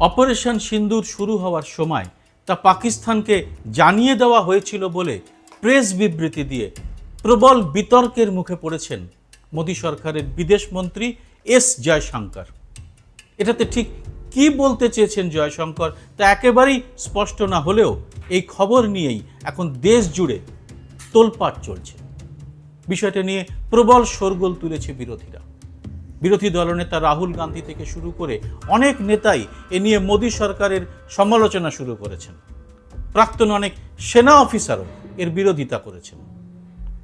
Operation সিন্দুর শুরু হওয়ার সময় তা পাকিস্তানকে জানিয়ে দেওয়া হয়েছিল বলে প্রেস বিবৃতি দিয়ে প্রবল বিতর্কের মুখে পড়েছেন মোদী সরকারের বিদেশ মন্ত্রী এস জয়শঙ্কর। এটাতে ঠিক কি বলতে চেয়েছেন জয়শঙ্কর তা একেবারেই স্পষ্ট না হলেও এই খবর নিয়েই এখন দেশ জুড়ে তোলপাট চলছে। বিষয়টা নিয়ে প্রবল শোরগোল তুলেছে বিরোধীরা। বিরোধী দলনেতা রাহুল গান্ধী থেকে শুরু করে অনেক নেতাই এ নিয়ে মোদী সরকারের সমালোচনা শুরু করেছেন। প্রাক্তন অনেক সেনা অফিসারও এর বিরোধিতা করেছেন।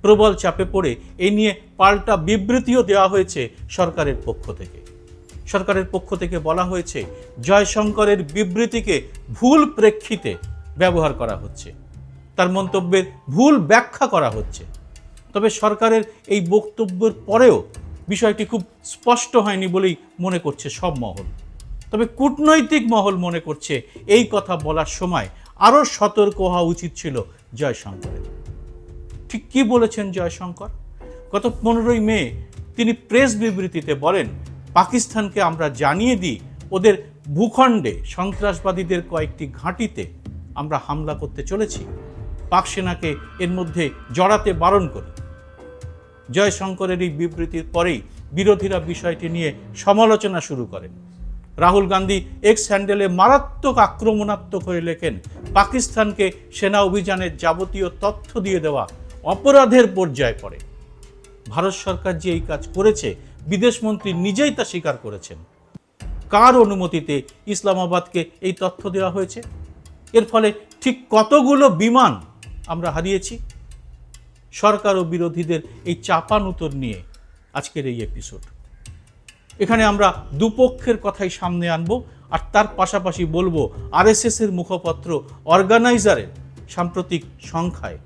প্রবল চাপে পড়ে এ নিয়ে পাল্টা বিবৃতিও দেওয়া হয়েছে সরকারের পক্ষ থেকে। সরকারের পক্ষ থেকে বলা হয়েছে, জয়শঙ্করের বিবৃতিকে ভুল প্রেক্ষিতে ব্যবহার করা হচ্ছে। তার মন্তব্যের ভুল ব্যাখ্যা করা হচ্ছে। তবে সরকারের এই বক্তব্যের পরেও বিষয়টি খুব স্পষ্ট হয়নি বলেই মনে করছে সব মহল। তবে কূটনৈতিক মহল মনে করছে এই কথা বলার সময় আরও সতর্ক হওয়া উচিত ছিল জয়শঙ্করের। ঠিক কী বলেছেন জয়শঙ্কর? গত পনেরোই মে তিনি প্রেস বিবৃতিতে বলেন, পাকিস্তানকে আমরা জানিয়ে দিই, ওদের ভূখণ্ডে সন্ত্রাসবাদীদের কয়েকটি ঘাঁটিতে আমরা হামলা করতে চলেছি। পাক সেনাকে এর মধ্যে জড়াতে বারণ করি। জয়শঙ্করের এই বিবৃতির পরেই বিরোধীরা বিষয়টি নিয়ে সমালোচনা শুরু করেন। রাহুল গান্ধী এক্স হ্যান্ডেলে মারাত্মক আক্রমণাত্মক হয়ে লেখেন, পাকিস্তানকে সেনা অভিযানের যাবতীয় তথ্য দিয়ে দেওয়া অপরাধের পর্যায়ে পড়ে। ভারত সরকার যে এই কাজ করেছে বিদেশমন্ত্রী নিজেই তা স্বীকার করেছেন। কার অনুমতিতে ইসলামাবাদকে এই তথ্য দেওয়া হয়েছে? এর ফলে ঠিক কতগুলো বিমান আমরা হারিয়েছি? সরকার ও বিরোধীদের এই চাপান উত্তর নিয়ে আজকের এই এপিসোড এখানে আমরা দুপক্ষের কথাই সামনে আনব, আর তার পাশাপাশি বলব আরএসএস এর মুখপত্র অর্গানাইজারের সাম্প্রতিক সংখ্যায়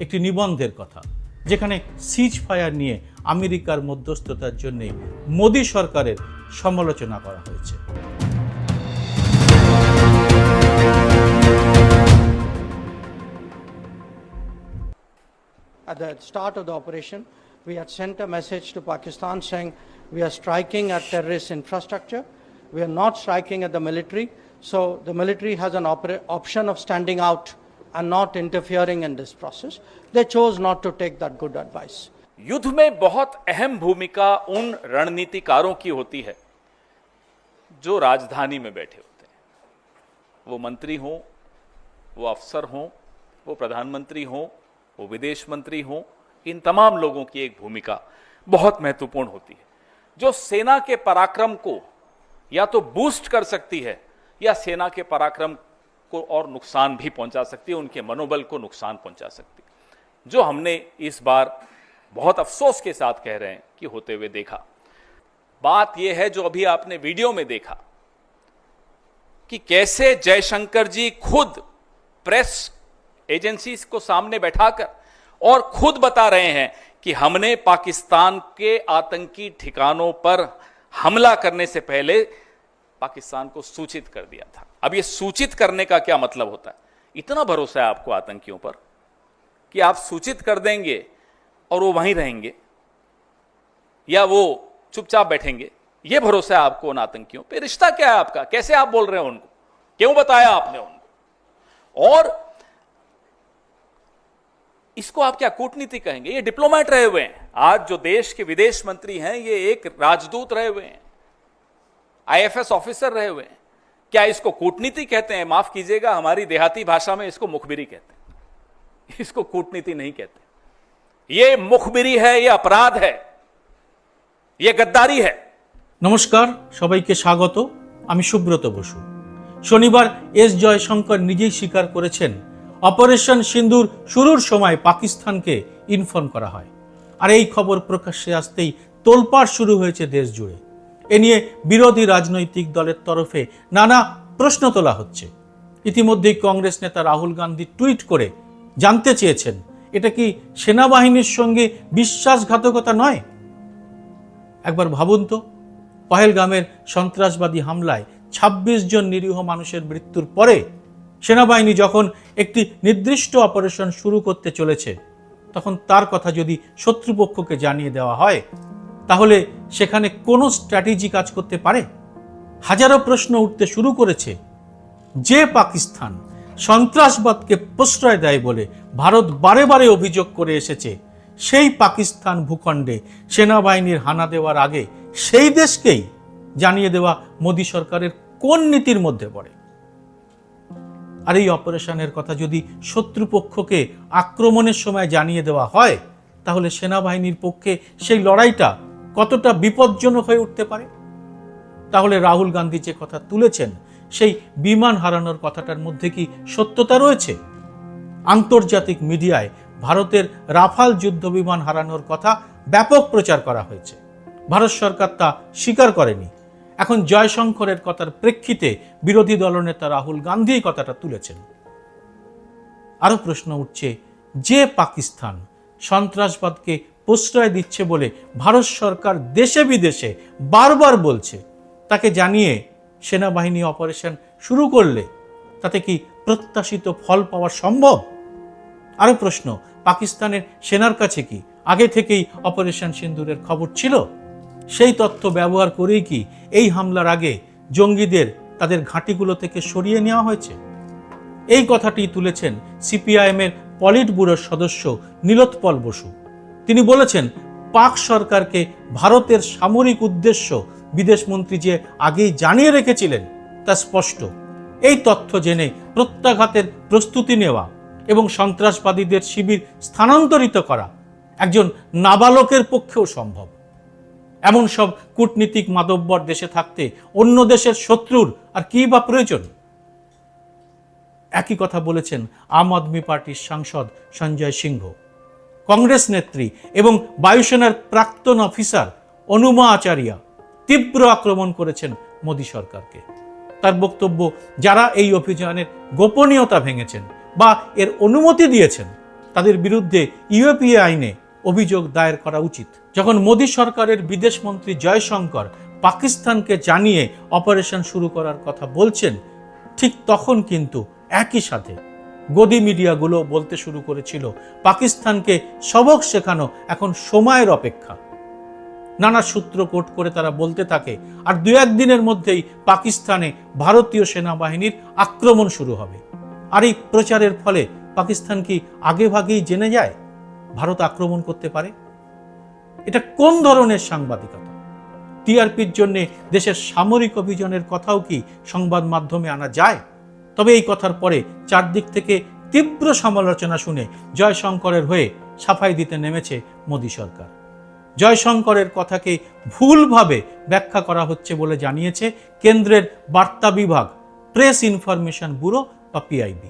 একটি নিবন্ধের কথা, যেখানে সিজ ফায়ার নিয়ে আমেরিকার মধ্যস্থতার জন্যে মোদী সরকারের সমালোচনা করা হয়েছে। At the start of the operation, we had sent a message to Pakistan saying we are striking at terrorist infrastructure. We are not striking at the military. So the military has an opera- option of standing out and not interfering in this process. They chose not to take that good advice. युद्ध में बहुत अहम भूमिका उन रणनीतिकारों की होती है जो राजधानी में बैठे होते हैं वो मंत्री हों वो अफसर हों वो प्रधानमंत्री हों वो विदेश मंत्री हों, इन तमाम लोगों की एक भूमिका बहुत महत्वपूर्ण होती है। जो सेना के पराक्रम को या तो बूस्ट कर सकती है, या सेना के पराक्रम को और नुकसान भी पहुँचा सकती है, उनके मनोबल को नुकसान पहुँचा सकती है। जो हमने इस बार बहुत अफसोस के साथ कह रहे हैं कि होते हुए देखा। बात यह है जो अभी आपने वीडियो में देखा कि कैसे जयशंकर जी खुद प्रेस एजेंसीज को सामने बैठाकर और खुद बता रहे हैं कि हमने पाकिस्तान के आतंकी ठिकानों पर हमला करने से पहले पाकिस्तान को सूचित कर दिया था। अब यह सूचित करने का क्या मतलब होता है? इतना भरोसा है आपको आतंकियों पर कि आप सूचित कर देंगे और वो वहीं रहेंगे या वो चुपचाप बैठेंगे। ये भरोसा है आपको उन आतंकियों पे। रिश्ता क्या है आपका? कैसे आप बोल रहे हो उनको? क्यों बताया आपने उनको? और इसको आप क्या कूटनीति कहेंगे ये डिप्लोमेट रहे हुए हैं आज जो देश के विदेश मंत्री हैं ये एक राजदूत रहे हुए हैं आईएफएस ऑफिसर रहे हुए हैं क्या इसको कूटनीति कहते हैं माफ कीजिएगा हमारी देहाती भाषा में इसको मुखबिरी कहते हैं इसको कूटनीति नहीं कहते ये मुखबिरी है ये अपराध है ये गद्दारी है নমস্কার সবাইকে স্বাগত আমি সুব্রত বসু শনিবার এস জয়শঙ্কর নিজেই স্বীকার করেছেন অপারেশন সিন্দুর শুরুর সময় পাকিস্তানকে ইনফর্ম করা হয়। আর এই খবর প্রকাশ্যে আসতেই তোলপাড় শুরু হয়েছে দেশ জুড়ে। এ নিয়ে বিরোধী রাজনৈতিক দলের তরফে নানা প্রশ্ন তোলা হচ্ছে। ইতিমধ্যেই কংগ্রেস নেতা রাহুল গান্ধী টুইট করে জানতে চেয়েছেন, এটা কি সেনাবাহিনীর সঙ্গে বিশ্বাসঘাতকতা নয়? একবার ভাবুন তো, পহেলগামের সন্ত্রাসবাদী হামলায় ২৬ জন নিরীহ মানুষের মৃত্যুর পরে সেনাবাহিনী যখন একটি নির্দিষ্ট অপারেশন শুরু করতে চলেছে, তখন তার কথা যদি শত্রুপক্ষকে জানিয়ে দেওয়া হয়, তাহলে সেখানে কোনো স্ট্র্যাটেজি কাজ করতে পারে? হাজারো প্রশ্ন উঠতে শুরু করেছে, যে পাকিস্তান সন্ত্রাসবাদকে প্রশ্রয় দেয় বলে ভারত বারে বারে অভিযোগ করে এসেছে, সেই পাকিস্তান ভূখণ্ডে সেনাবাহিনীর হানা দেওয়ার আগে সেই দেশকেই জানিয়ে দেওয়া মোদী সরকারের কোন নীতির মধ্যে পড়ে? আর এই অপারেশনের কথা যদি শত্রুপক্ষকে আক্রমণের সময় জানিয়ে দেওয়া হয়, তাহলে সেনাবাহিনীর পক্ষে সেই লড়াইটা কতটা বিপজ্জনক হয়ে উঠতে পারে? তাহলে রাহুল গান্ধী যে কথা তুলেছেন, সেই বিমান হারানোর কথাটার মধ্যে কি সত্যতা রয়েছে? আন্তর্জাতিক মিডিয়ায় ভারতের রাফাল যুদ্ধ বিমান হারানোর কথা ব্যাপক প্রচার করা হয়েছে। ভারত সরকার তা স্বীকার করেনি। এখন জয়শঙ্করের কথার প্রেক্ষিতে বিরোধী দলনেতা রাহুল গান্ধী কথাটা তুলেছেন। আরও প্রশ্ন উঠছে, যে পাকিস্তান সন্ত্রাসবাদকে প্রশ্রয় দিচ্ছে বলে ভারত সরকার দেশে বিদেশে বারবার বলছে, তাকে জানিয়ে সেনাবাহিনী অপারেশন শুরু করলে তাতে কি প্রত্যাশিত ফল পাওয়া সম্ভব? আরও প্রশ্ন, পাকিস্তানের সেনার কাছে কি আগে থেকেই অপারেশন সিন্দুরের খবর ছিল? সেই তথ্য ব্যবহার করেই কি এই হামলার আগে জঙ্গিদের তাদের ঘাঁটিগুলো থেকে সরিয়ে নেওয়া হয়েছে? এই কথাটি তুলেছেন সিপিআইএমের পলিট ব্যুরোর সদস্য নীলোৎপল বসু। তিনি বলেছেন, পাক সরকারকে ভারতের সামরিক উদ্দেশ্য বিদেশমন্ত্রী যে আগেই জানিয়ে রেখেছিলেন তা স্পষ্ট। এই তথ্য জেনে প্রত্যাঘাতের প্রস্তুতি নেওয়া এবং সন্ত্রাসবাদীদের শিবির স্থানান্তরিত করা একজন নাবালকের পক্ষেও সম্ভব। এমন সব কূটনীতিক মাদব্বর দেশে থাকতে অন্য দেশের শত্রুর আর কি বা প্রয়োজন? একই কথা বলেছেন আম আদমি পার্টির সাংসদ সঞ্জয় সিংহ। কংগ্রেস নেত্রী এবং বায়ুসেনার প্রাক্তন অফিসার অনুমা আচারিয়া তীব্র আক্রমণ করেছেন মোদী সরকারকে। তার বক্তব্য, যারা এই অভিযানের গোপনীয়তা ভেঙেছেন বা এর অনুমতি দিয়েছেন, তাদের বিরুদ্ধে ইউএপিএ আইনে অভিযোগ দায়ের করা উচিত। যখন মোদী সরকারের বিদেশমন্ত্রী জয়শঙ্কর পাকিস্তানকে জানিয়ে অপারেশন শুরু করার কথা বলছেন, ঠিক তখন কিন্তু একই সাথে গদি মিডিয়াগুলো বলতে শুরু করেছিল, পাকিস্তানকে সবক শেখানো এখন সময়ের অপেক্ষা। নানা সূত্র কোট করে তারা বলতে থাকে, আর দু একদিনের মধ্যেই পাকিস্তানে ভারতীয় সেনাবাহিনীর আক্রমণ শুরু হবে। আর এই প্রচারের ফলে পাকিস্তান কি আগেভাগেই জেনে যায়? ভারত আক্রমণ করতে পারে? এটা কোন ধরনের সাংবাদিকতা? টিআরপির জন্য দেশের সামরিক অভিযানের কথাও কি সংবাদ মাধ্যমে আনা যায়? তবে এই কথার পরে চারদিক থেকে তীব্র সমালোচনা শুনে জয়শঙ্করের হয়ে সাফাই দিতে নেমেছে মোদী সরকার। জয়শঙ্করের কথাকে ভুলভাবে ব্যাখ্যা করা হচ্ছে বলে জানিয়েছে কেন্দ্রের বার্তা বিভাগ, প্রেস ইনফরমেশন ব্যুরো বা পিআইবি।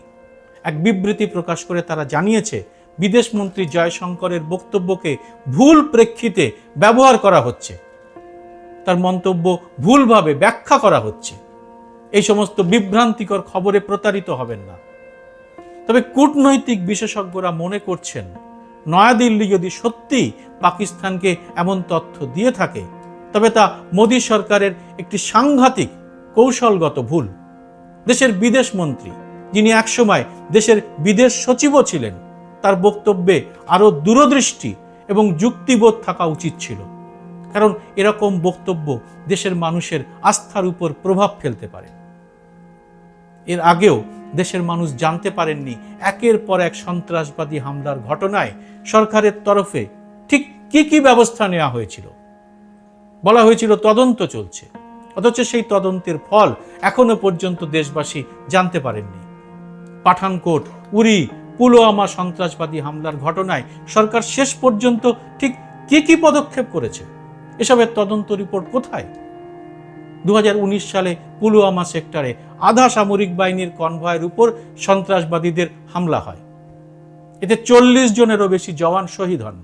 এক বিবৃতি প্রকাশ করে তারা জানিয়েছে বিদেশমন্ত্রী জয়শঙ্করের বক্তব্যকে ভুল প্রেক্ষিতে ব্যবহার করা হচ্ছে। তার মন্তব্য ভুলভাবে ব্যাখ্যা করা হচ্ছে। এই সমস্ত বিভ্রান্তিকর খবরে প্রতারিত হবেন না। তবে কূটনৈতিক বিশেষজ্ঞরা মনে করছেন, নয়াদিল্লি যদি সত্যি পাকিস্তানকে এমন তথ্য দিয়ে থাকে, তবে তা মোদী সরকারের একটি সাংঘাতিক, কৌশলগত ভুল। দেশের বিদেশ মন্ত্রী যিনি একসময় দেশের বিদেশ সচিবও ছিলেন তার বক্তব্যে আরও দূরদৃষ্টি এবং যুক্তিবোধ থাকা উচিত ছিল। কারণ এরকম বক্তব্য দেশের মানুষের আস্থার উপর প্রভাব ফেলতে পারে। এর আগেও দেশের মানুষ জানতে পারেননি একের পর এক সন্ত্রাসবাদী হামলার ঘটনায় সরকারের তরফে ঠিক কি কি ব্যবস্থা নেওয়া হয়েছিল। বলা হয়েছিল তদন্ত চলছে, অথচ সেই তদন্তের ফল এখনও পর্যন্ত দেশবাসী জানতে পারেননি। পাঠানকোট, উরি পুলওয়ামা সন্ত্রাসবাদী হামলার ঘটনায় সরকার শেষ পর্যন্ত ঠিক কি কি পদক্ষেপ করেছে? এসবের তদন্ত রিপোর্ট কোথায়? দুহাজার উনিশ সালে পুলওয়ামা সেক্টরে আধা সামরিক বাহিনীর কনভয়ের উপর সন্ত্রাসবাদীদের হামলা হয়। এতে চল্লিশ জনেরও বেশি জওয়ান শহীদ হন।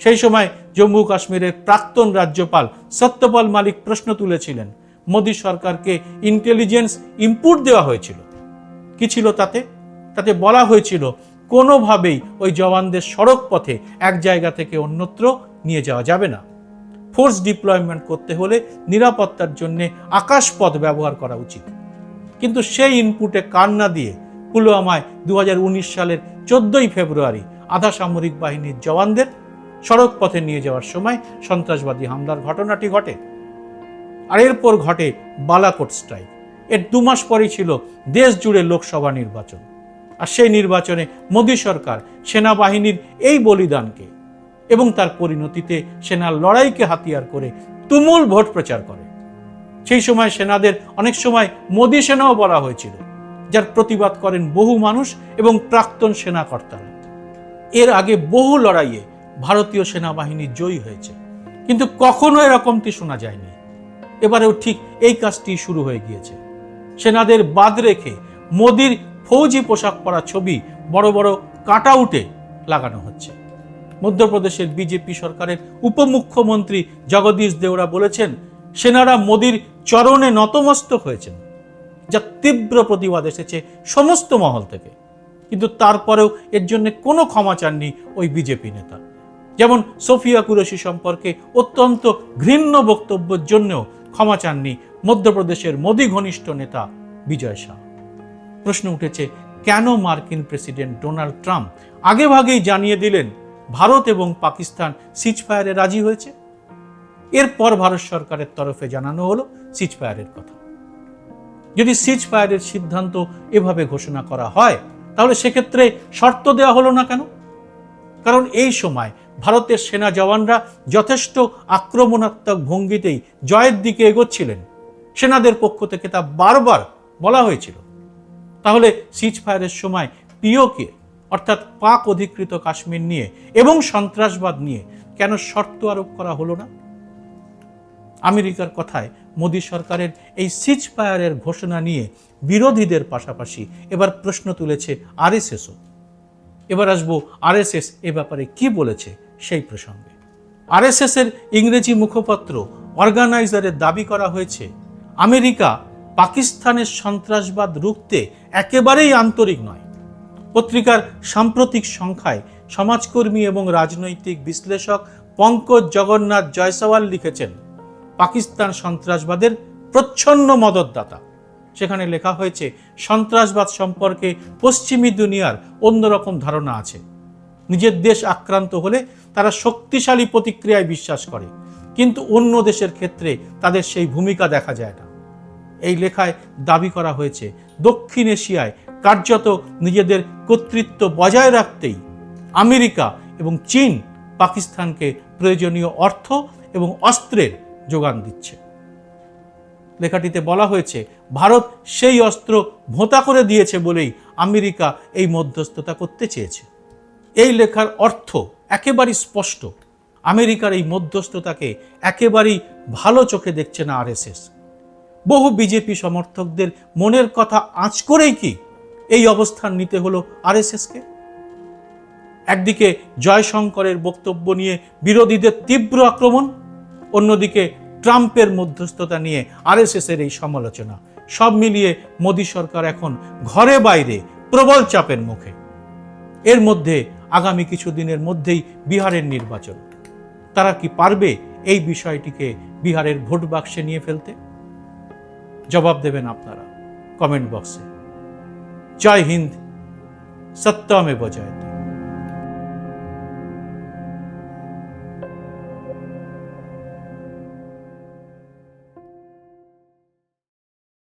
সেই সময় জম্মু কাশ্মীরের প্রাক্তন রাজ্যপাল সত্যপাল মালিক প্রশ্ন তুলেছিলেন, মোদী সরকারকে ইন্টেলিজেন্স ইনপুট দেওয়া হয়েছিল। কি ছিল তাতে? তাতে বলা হয়েছিল, কোনোভাবেই ওই জওয়ানদের সড়ক পথে এক জায়গা থেকে অন্যত্র নিয়ে যাওয়া যাবে না। ফোর্স ডিপ্লয়মেন্ট করতে হলে নিরাপত্তার জন্য আকাশপথ ব্যবহার করা উচিত। কিন্তু সেই ইনপুটে কান না দিয়ে পুলওয়ামায় দু হাজার উনিশ সালের চোদ্দই ফেব্রুয়ারি আধা সামরিক বাহিনীর জওয়ানদের সড়ক পথে নিয়ে যাওয়ার সময় সন্ত্রাসবাদী হামলার ঘটনাটি ঘটে। আর এরপর ঘটে বালাকোট স্ট্রাইক। এর দু মাস পরেই ছিল দেশ জুড়ে লোকসভা নির্বাচন। আর সেই নির্বাচনে মোদী সরকার সেনাবাহিনীর এই বলিদানকে এবং তার পরিণতিতে সেনার লড়াইকে হাতিয়ার করে তুমুল ভোট প্রচার করে। সেই সময় সেনাদের অনেক সময় মোদী সেনাও বলা হয়েছিল, যার প্রতিবাদ করেন বহু মানুষ এবং প্রাক্তন সেনাকর্তারা। এর আগে বহু লড়াইয়ে ভারতীয় সেনাবাহিনী জয়ী হয়েছে, কিন্তু কখনো এরকমটি শোনা যায়নি। এবারেও ঠিক এই কাজটি শুরু হয়ে গিয়েছে। সেনাদের বাদ রেখে মোদির ফৌজি পোশাক পরা ছবি বড় বড় কাট আউটে লাগানো হচ্ছে। মধ্যপ্রদেশের বিজেপি সরকারের উপমুখ্যমন্ত্রী জগদীশ দেওরা বলেছেন, সেনারা মোদির চরণে নতমস্তক হয়েছেন, যা তীব্র প্রতিবাদ এসেছে সমস্ত মহল থেকে। কিন্তু তারপরেও এর জন্য কোনো ক্ষমা চাননি ওই বিজেপি নেতা। যেমন সোফিয়া কুরেশি সম্পর্কে অত্যন্ত ঘৃণ্য বক্তব্যের জন্যও ক্ষমা চাননি মধ্যপ্রদেশের মোদী ঘনিষ্ঠ নেতা বিজয় শাহ। প্রশ্ন উঠেছে, কেন মার্কিন প্রেসিডেন্ট ডোনাল্ড ট্রাম্প আগেভাগেই জানিয়ে দিলেন ভারত এবং পাকিস্তান সিজ ফায়ারে রাজি হয়েছে? এরপর ভারত সরকারের তরফে জানানো হলো সিজ ফায়ারের কথা। যদি সিজ ফায়ারের সিদ্ধান্ত এভাবে ঘোষণা করা হয়, তাহলে সেক্ষেত্রে শর্ত দেওয়া হলো না কেন? কারণ এই সময় ভারতের সেনা জওয়ানরা যথেষ্ট আক্রমণাত্মক ভঙ্গিতেই জয়ের দিকে এগোচ্ছিলেন। সেনাদের পক্ষ থেকে তা বারবার বলা হয়েছিল। তাহলে সিজ ফায়ারের সময় পিওকে অর্থাৎ পাক অধিকৃত কাশ্মীর নিয়ে এবং সন্ত্রাসবাদ নিয়ে কেন শর্ত আরোপ করা হলো না? আমেরিকার কথায় মোদী সরকারের এই সিজ ফায়ারের ঘোষণা নিয়ে বিরোধীদের পাশাপাশি এবার প্রশ্ন তুলেছে আরএসএসও। এবার আসব আরএসএস এ ব্যাপারে কি বলেছে সেই প্রসঙ্গে। আরএসএস এর ইংরেজি মুখপত্র অর্গানাইজারের দাবি করা হয়েছে, আমেরিকা পাকিস্তানের সন্ত্রাসবাদ রুখতে একেবারেই আন্তরিক নয়। পত্রিকার সাম্প্রতিক সংখ্যায় সমাজকর্মী এবং রাজনৈতিক বিশ্লেষক পঙ্কজ জগন্নাথ জয়সওয়াল লিখেছেন, পাকিস্তান সন্ত্রাসবাদের প্রচ্ছন্ন মদতদাতা। সেখানে লেখা হয়েছে, সন্ত্রাসবাদ সম্পর্কে পশ্চিমী দুনিয়ার অন্যরকম ধারণা আছে। নিজের দেশ আক্রান্ত হলে তারা শক্তিশালী প্রতিক্রিয়ায় বিশ্বাস করে, কিন্তু অন্য দেশের ক্ষেত্রে তাদের সেই ভূমিকা দেখা যায় না। এই লেখায় দাবি করা হয়েছে। দক্ষিণ এশিয়ায় কার্যত নিজেদের কর্তৃত্ব বজায় রাখতেই আমেরিকা এবং চীন পাকিস্তানকে প্রয়োজনীয় অর্থ এবং অস্ত্রের যোগান দিচ্ছে। লেখাটিতে বলা হয়েছে, ভারত সেই অস্ত্র ভোঁতা করে দিয়েছে বলেই আমেরিকা এই মধ্যস্থতা করতে চেয়েছে। এই লেখার অর্থ একেবারেই স্পষ্ট। আমেরিকার এই মধ্যস্থতাকে একেবারেই ভালো চোখে দেখছে না আরএসএস। বহু বিজেপি সমর্থকদের মনের কথা আঁচ করেই কি এই অবস্থান নিতে হলো আরএসএসকে? একদিকে জয়শঙ্করের বক্তব্য নিয়ে বিরোধীদের তীব্র আক্রমণ, অন্যদিকে ট্রাম্পের মধ্যস্থতা নিয়ে আরএসএস এর এই সমালোচনা। সব মিলিয়ে মোদী সরকার এখন ঘরে বাইরে, প্রবল চাপের মুখে। এর মধ্যে আগামী কিছুদিনের মধ্যেই বিহারের নির্বাচন। তারা কি পারবে এই বিষয়টিকে বিহারের ভোট বাক্সে নিয়ে ফেলতে? জবাব দেবেন আপনারা কমেন্ট বক্সে। জয় হিন্দ। সত্যমে বজয়ত